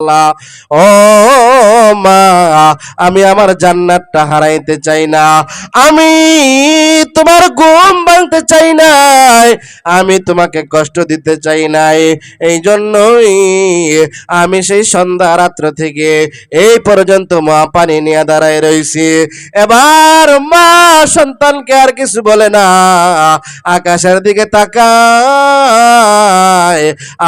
ও মা, আমি আমার জান্নাতটা হারাইতে চাই না। আমি তোমার ঘুম ভাঙতে চাই নাই। আমি তোমাকে কষ্ট দিতে চাই নাই। এই জন্যই আমি সেই সন্ধ্যা রাত্র থেকে এই পর্যন্ত মা পানি নিয়ে দাঁড়ায় রয়েছি এবার মা সন্তানকে আর কিছু বলে না। আকাশের দিকে তাকায়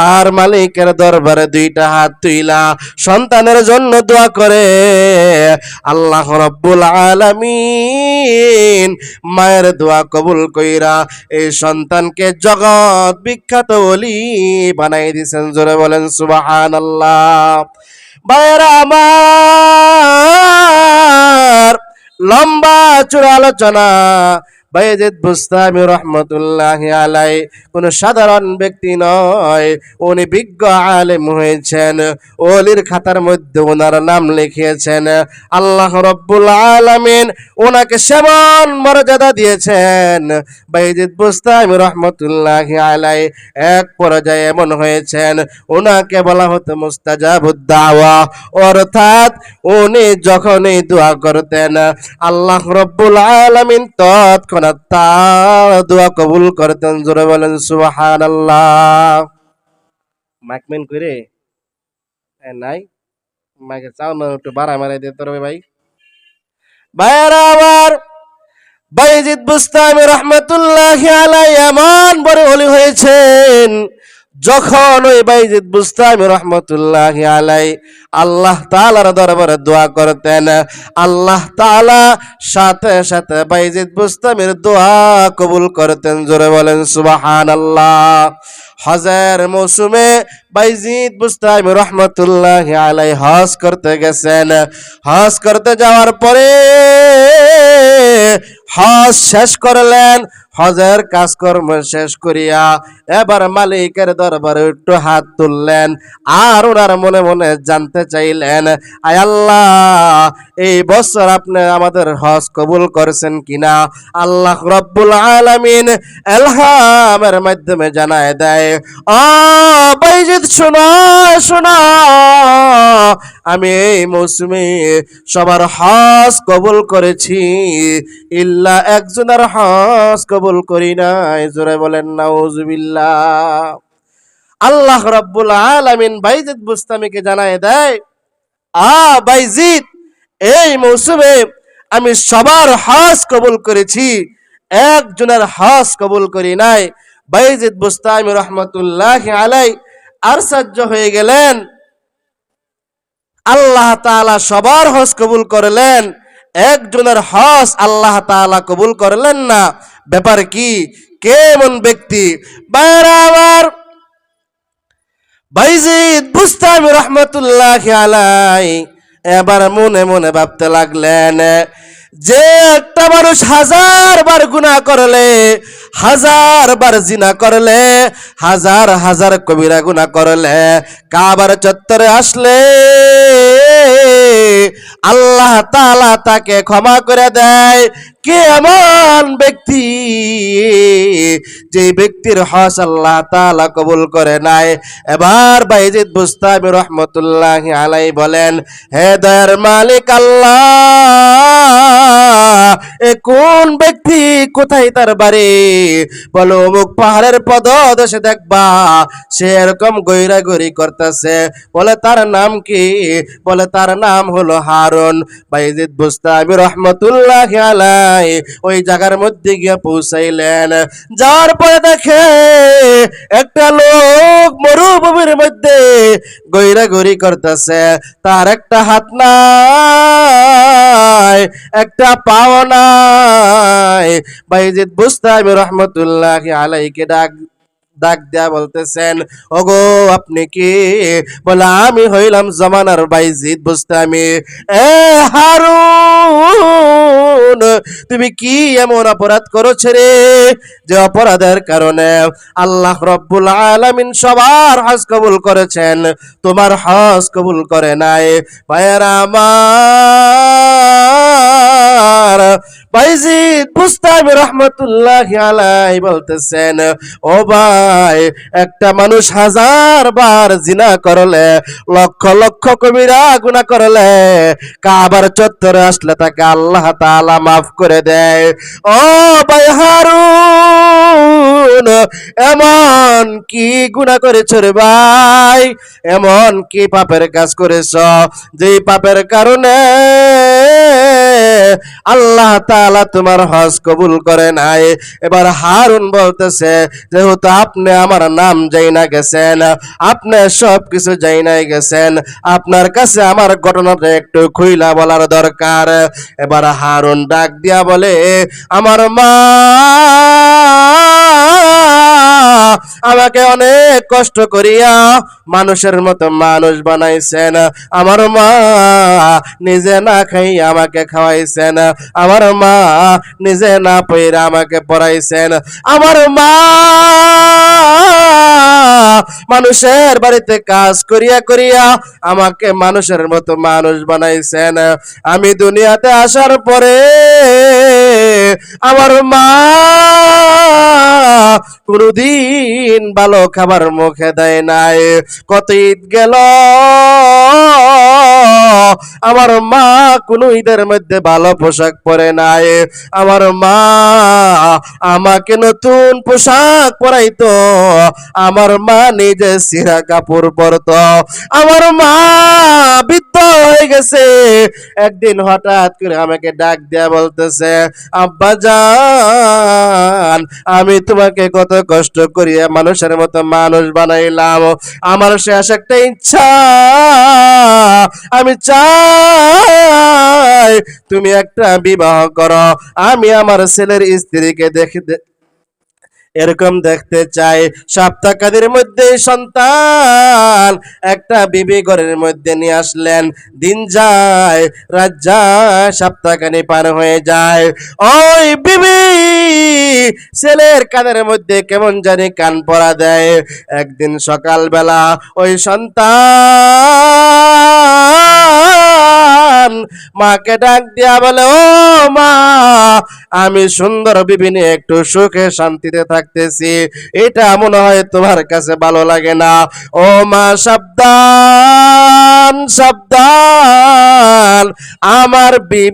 আর মালিকের দরবারে দুইটা হাত তুইলা। সন্তানের জন্য দোয়া করে। আল্লাহ রব্বুল আলামিন মায়ের দোয়া কবুল কইরা এই সন্তানকে জগৎ বিখ্যাত বলি বানাই দিছেন। জোরে বলেন সুবাহান আল্লাহ ভাইয়েরা আমার লম্বা চূড়া আলোচনা বাইজিদ বুস্তামি রহমতুল্লাহ আলাই কোন সাধারণ ব্যক্তি নয়। উনি বিজ্ঞ আলেম হয়েছেন, ওলির খাতার মধ্যে ওনার নাম লিখিয়েছেন, আল্লাহ রব্বুল আলামিন ওনাকে সেমন মর্যাদা দিয়েছেন। বাইজিদ বুস্তামি রহমতুল্লাহ আলাই এক পর্যায়ে এমন হয়েছেন ওনাকে বলা হতো মুস্তাজাবুদ্দাওয়া। অর্থাৎ উনি যখনই দোয়া করতেন, আল্লাহ রব্বুল আলামিন তৎক্ষণাৎ তার দোয়া কবুল করতেন, জোরে বলেন, সুবহানাল্লাহ। মাইকমেন কইরে? এ, নাই। চাও না, একটু বাড়া মারাই দিতে পারবে ভাই। ভাইয়ারা আমার বাইজিদ রহমতুল্লাহ আলাই এমন বড় হলি হয়েছেন, যখন ওই বাইজিদ বুস্তামি রহমতুল্লাহ আলাই আল্লাহ তালার দরবারে দোয়া করতেন। আল্লাহ তালা সাথে সাথে বাইজিদ বুস্তামির দোয়া কবুল করতেন। জোরে বলেন সুবাহান আল্লাহ হজের মৌসুমে বাইজিদ বুস্তামি রহমতুল্লাহ আলাই হজ করতে গেছেন। হজ করতে যাওয়ার পরে হজ শেষ করলেন। হজের কাজকর্ম শেষ করিয়া এবার মালিকের দরবারে একটু হাত তুললেন। আর ওনার মনে মনে জানতে চাইলেন। আয় আল্লাহ, এই বছর আপনি আমাদের হজ কবুল করেছেন কিনা? আল্লাহ রব্বুল আলামিন এলহামের মাধ্যমে জানায় দেয়, ও বাইজিদ, শোনো শোনো, আমি এই মৌসুমে সবার হজ কবুল করেছি। ইল্লা একজনের হজ কবুল করি নাই। জোরে বলেন, নাউজুবিল্লাহ। আল্লাহ রাব্বুল আলামিন বাইজিদ বুস্তামিকে জানায় দেয়, আ বাইজিদ, এই মৌসুমে আমি সবার হজ কবুল করেছি, একজনের হজ কবুল করি নাই। বাইজিদ বুস্তামি রহমতুল্লাহ আলাই আশ্চর্য হয়ে গেলেন। আল্লাহ তাআলা সবার হজ কবুল করলেন, একজনের হজ আল্লাহ তাআলা কবুল করলেন না। ব্যাপার কি? কেমন ব্যক্তি? বাইরা আমার বাইজিদ বুস্তামি রহমতুল্লাহ আলাই এবার মনে মনে ভাবতে লাগলেন যে একটা মানুষ হাজার বার গুণা করলে, হাজার বার জিনা করলে, হাজার হাজার কবিরা গুণা করলে, কাবার চত্বরে আসলে আল্লাহ তালা তাকে ক্ষমা করে দেয়। কে এমন ব্যক্তি যে ব্যক্তির হস আল্লাহ তালা কবুল করে নাই? এবার বাইজিদ বুস্তামি রহমতুল্লাহ আলাই বলেন, হে দয়ার মালিক আল্লাহ কোন ব্যক্তি কোথায় তার বাড়ি? বলো, অমুক পাহাড়ের পদ দেশে দেখবা, সে এরকম গৈরা গরি করতেছে। বলে, তার নাম কি? বলে, তার নাম হলো হারুন। বাইজিদ বুস্তামি রহমতুল্লাহ আলাই ওই জায়গার মধ্যে গিয়ে পৌঁছাইলেন। যাওয়ার পরে দেখে একটা লোক মরুভূমির মধ্যে গৈরা গরি করতেছে। তার একটা হাত নাই, একটা পাও নাই। বাইজিদ বুস্তামি রহমতুল্লাহ আলাইকে ডাক ডাক দেয়া বলতেছেন, ওগো, আপনি কি? বলে, আমি হইলাম জমানার বাইজিদ বুস্তামি এ তুমি কি এমন অপরাধ করেছ রে? যে অপরাধের কারণে আল্লাহ রব্বুল আলামিন সবার হজ কবুল করেছেন, তোমার হজ কবুল করে নাই। ভাইয়েরা আমার বলতেছেন, ও ভাই, একটা মানুষ হাজার বার জিনা করলে, লক্ষ লক্ষ করলে, কাবার চত্বরে আসলে তাকে আল্লাহ মাফ করে দেয়। ও ভাই হারুন! এমন কি গুণা করেছ রে ভাই? এমন কি পাপের কাজ করেছ? যেই পাপের কারণে আল্লাহ তাআলা তোমার হজ কবুল করে নাই। এবার হারুন বলতেছে, যেহেতু আপনি আমার নাম যাই না গেছেন, আপনি সব কিছু যাই নাই গেছেন, আপনার কাছে আমার ঘটনাটা একটু খুইলা বলার দরকার। এবার হারুন ডাক দিয়া বলে, আমার মা আমাকে অনেক কষ্ট করিয়া মানুষের মতো মানুষ বানাইছেন। আমার মা নিজে না খাই আমাকে খাওয়াইছেন। আমার মা নিজে না পইরা আমাকে পড়াইছেন। আমার মা মানুষের বাড়িতে কাজ করিয়া করিয়া আমাকে মানুষের মতো মানুষ বানাইছেন। আমি দুনিয়াতে আসার পরে আমার মা কোনদিন ভালো খাবার মুখে দেয় নাই। কত ঈদ গেল, আমার মা কোন ঈদের মধ্যে ভালো পোশাক পরে নাই। আমার মা আমাকে নতুন পোশাক পরাইতো, আমার মা নিজে সিরা কাপড় পরতো। আমার মা বৃদ্ধ হয়ে গেছে, একদিন হঠাৎ করে আমাকে ডাক দেয়া বলতেছে, আব্বা জান আমি তোমাকে কত কষ্ট করিয়া মানুষের মতো মানুষ বানাইলাম। আমার শেষ একটা ইচ্ছা। আমি চাই তুমি একটা বিবাহ করো। আমি আমার ছেলের স্ত্রীকে দেখে এরকম দেখতে চাই। সপ্তাহের মধ্যে সন্তান একটা বিবি ঘরের মধ্যে নিয়ে আসলেন। দিন যায়, রাত যায়, সপ্তাহখানি পার হয়ে যায়। ওই বিবি ছেলের কানের মধ্যে কেমন জানি কান পরা দেয়। একদিন সকালবেলা ওই সন্তান মাকে ডাক দিয়া বলে, ও মা, আমি সুন্দর বিবিনে, একটু সুখে শান্তিতে থাকতেছি। এটা মনে হয় তোমার কাছে ভালো লাগে না। ও মা, সাবধান সাবধান। আমার বিবি